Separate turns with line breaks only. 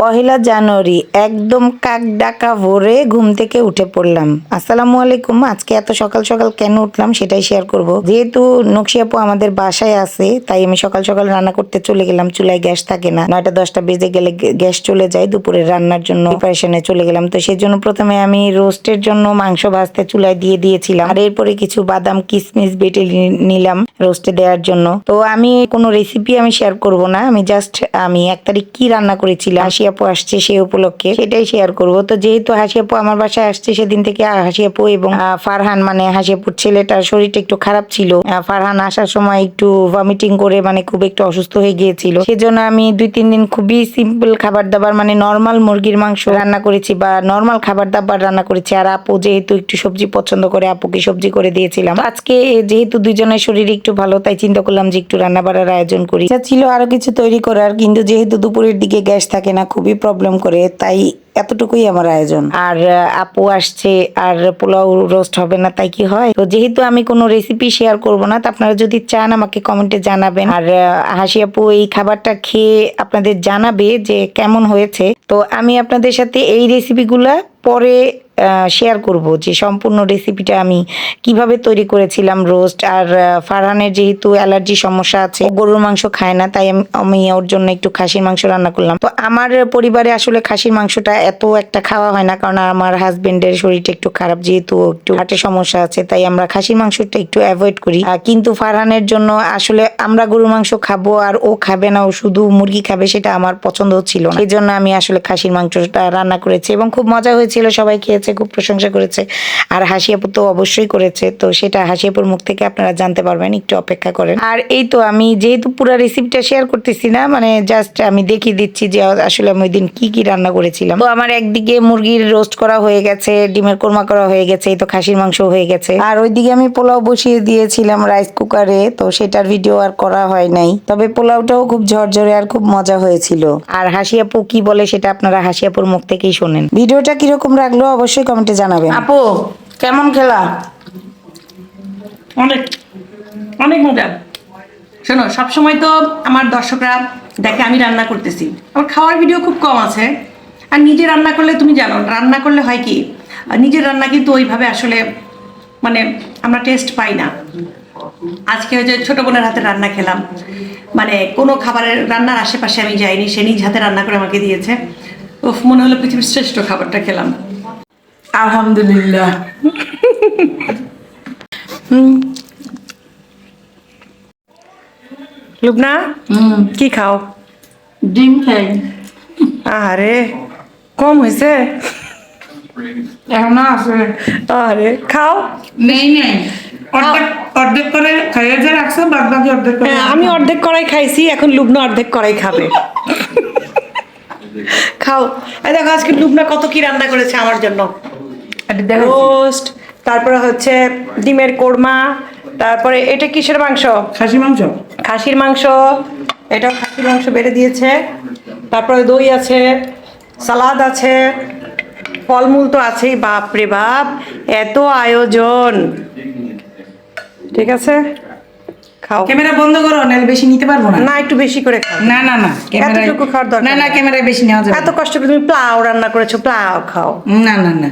পহেলা জানুয়ারি, একদম কাক ডাকা ভোরে ঘুম থেকে উঠে পড়লাম। আসসালামু আলাইকুম, আজকে এত সকাল সকাল কেন উঠলাম সেটাই শেয়ার করব। যেহেতু নকশিয়াপু আমাদের বাসায় আছে, তাই আমি সকাল সকাল রান্না করতে চলে গেলাম, চুলায় গ্যাস থাকে না। নয়টা দশটা বেজে গেলে গ্যাস চলে যায় দুপুরে রান্নার জন্য। প্রিপারেশনে চলে গেলাম, তো সেই জন্য প্রথমে আমি রোস্টের জন্য মাংস ভাজতে চুলায় দিয়ে দিয়েছিলাম। আর এরপরে কিছু বাদাম কিসমিস বেটে নিলাম রোস্টে দেওয়ার জন্য। তো আমি কোনো রেসিপি আমি শেয়ার করব না, আমি জাস্ট আমি এক তারিখ কি রান্না করেছিলাম হাসি আপু আসছে সেই উপলক্ষে, সেটাই শেয়ার করব। তো যেহেতু হাসি আপু আমার বাসায় আসছে, সেদিন থেকে আ- হাসি আপু এবং ফারহান মানে হাসি আপুর ছেলেটার শরীরটা একটু খারাপ ছিল। ফারহান আসার সময় একটু ভমিটিং করে মানে খুব একটু অসুস্থ হয়ে গিয়েছিল। সেজন্য আমি দুই, তিন দিন খুবই সিম্পল খাবার দাবার মানে নর্মাল মুরগির মাংস রান্না করেছি বা নর্মাল খাবার দাবার রান্না করেছি। আর আপু যেহেতু একটু সবজি পছন্দ করে, আপুকে সবজি করে দিয়েছিলাম। আজকে যেহেতু দুজনের শরীর একটু ভালো, তাই চিন্তা করলাম যে একটু রান্না বাড়ার আয়োজন করি। ছিল আরও কিছু তৈরি করার, কিন্তু যেহেতু দুপুরের দিকে গ্যাস থাকে না খুবই প্রবলেম করে। তাই এতটুকুই আমার আয়োজন। আর আপু আসছে, আর পোলাও রোস্ট হবে না, তাই কি হয়? তো যেহেতু আমি কোনো রেসিপি শেয়ার করব না, তো আপনারা যদি চান আমাকে কমেন্টে জানাবেন। আর হাসি আপু এই খাবারটা খেয়ে আপনাদের জানাবে যে কেমন হয়েছে। তো আমি আপনাদের সাথে এই রেসিপিগুলা পরে শেয়ার করব, যে সম্পূর্ণ রেসিপিটা আমি কীভাবে তৈরি করেছিলাম রোস্ট আর ফারহানের যেহেতু অ্যালার্জি সমস্যা আছে গরুর মাংস খায় না, তাই আমি ওর জন্য একটু খাসির মাংস রান্না করলাম। তো আমার পরিবারে আসলে খাসির মাংসটা এত একটা খাওয়া হয় না, কারণ আমার হাজবেন্ডের শরীরটা একটু খারাপ, যেহেতু একটু হার্টের সমস্যা আছে, তাই আমরা খাসির মাংসটা একটু অ্যাভয়েড করি। কিন্তু ফারহানের জন্য আসলে আমরা গরুর মাংস খাব আর ও খাবে না, ও শুধু মুরগি খাবে সেটা আমার পছন্দ ছিল না। এই জন্য আমি আসলে খাসির মাংসটা রান্না করেছি এবং খুব মজা হয়েছিল, সবাই খেয়েছে, খুব প্রশংসা করেছে। আর হাসিয়াপুর তো অবশ্যই করেছে, তো সেটা হাসিয়াপুর মুখ থেকে আপনারা জানতে পারবেন, একটু অপেক্ষা করেন। আর এই তো আমি যেহেতু পুরো রেসিপিটা শেয়ার করতেছি না মানে জাস্ট আমি দেখিয়ে দিচ্ছি যে আসলে আমি ওই দিন কি কি রান্না করেছিলাম। তো আমার একদিকে মুরগির রোস্ট করা হয়ে গেছে ডিমের কোরমা করা হয়ে গেছে এই তো খাসির মাংস হয়ে গেছে। আর ওইদিকে আমি পোলাও বসিয়ে দিয়েছিলাম রাইস কুকারে তো সেটার ভিডিও আর করা হয় নাই। তবে পোলাওটাও খুব ঝরঝরে আর খুব মজা হয়েছিল। আর হাসি আপু কি বলে সেটা আপনারা হাসিয়াপুর মুখ থেকেই শোনেন। ভিডিওটা কীরকম লাগল অবশ্যই কমেন্টে জানাবেন। আপু কেমন খেলা?
অনেক অনেক মজা। শোনো সবসময় তো আমার দর্শকরা দেখে আমি রান্না করতেছি। আমার খাওয়ার ভিডিও খুব কম আছে। আর নিজে রান্না করলে তুমি জানো রান্না করলে হয় কি নিজের রান্না কিন্তু ওইভাবে আসলে মানে আমরা টেস্ট পাই না। আজকে ওই যে ছোটো বোনের হাতে রান্না খেলাম মানে কোনো খাবারের রান্নার আশেপাশে আমি যাইনি সে নিজ হাতে রান্না করে আমাকে দিয়েছে। উফ মনে হলো পৃথিবীর শ্রেষ্ঠ খাবারটা খেলাম।
আলহামদুলিল্লাহ।
লুবনা কি খাও?
ডিম খাই।
আরে কম হয়েছে?
এখনও আছে
আরে খাও।
নেই নেই। অর্ধেক অর্ধেক করে খাইয়ে যে রাখছো বাদ বাকি অর্ধেক করে
হ্যাঁ আমি অর্ধেক করাই খাইছি এখন লুবনা অর্ধেক করাই খাবে। খাও। এই দেখো আজকে লুবনা কত কি রান্না করেছে আমার জন্য। রোস্ট তারপরে হচ্ছে ডিমের কোরমা তারপরে এটা কিসের মাংস?
খাসি মাংস।
খাসির মাংস। এটা খাসির মাংস বেড়ে দিয়েছে। তারপরে দই আছে। সালাদ আছে ফলমূল তো আছেই বাপ রে বাপ এত আয়োজন। ঠিক আছে? খাও।
ক্যামেরা বন্ধ করো নাহলে বেশি নিতে পারব না।
না একটু বেশি করে খাও।
না না না ক্যামেরা
এতটুকু খাওয়ার দরকার
না না ক্যামেরা বেশি নেওয়া যাবে
এত কষ্ট করে তুমি প্লাও রান্না করেছ প্লাও খাও।
না না না।